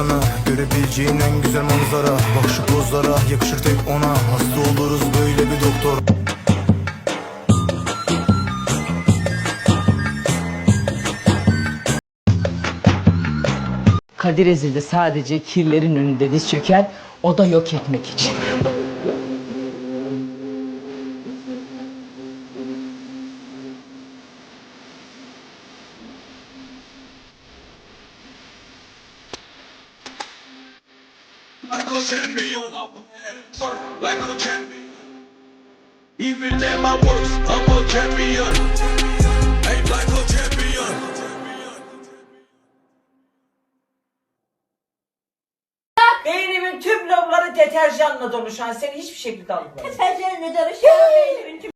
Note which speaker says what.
Speaker 1: sana. Görebileceğin en güzel manzara. Bak şu pozlara yakışır tek ona. Hasta oluruz böyle bir doktor.
Speaker 2: Kadir ezildi sadece kirlerin önünde diz çöker, o da yok etmek için.
Speaker 3: Like a champion. Work like a champion. Even at my worst, I'm a champion. Aim like a champion.
Speaker 4: Beynimin tüm lobları deterjanla dolu şu an. Seni hiçbir şekilde almıyorum.
Speaker 5: Deterjanla tüm